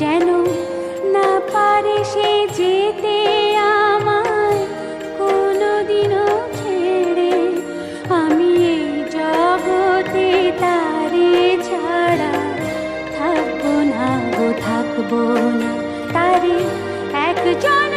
যেন না পারে সে যেতে আমায়, কোনোদিনও ছেড়ে। আমি এই জগতে তারে ছাড়া থাকব না গো, থাকব না তারে। একজন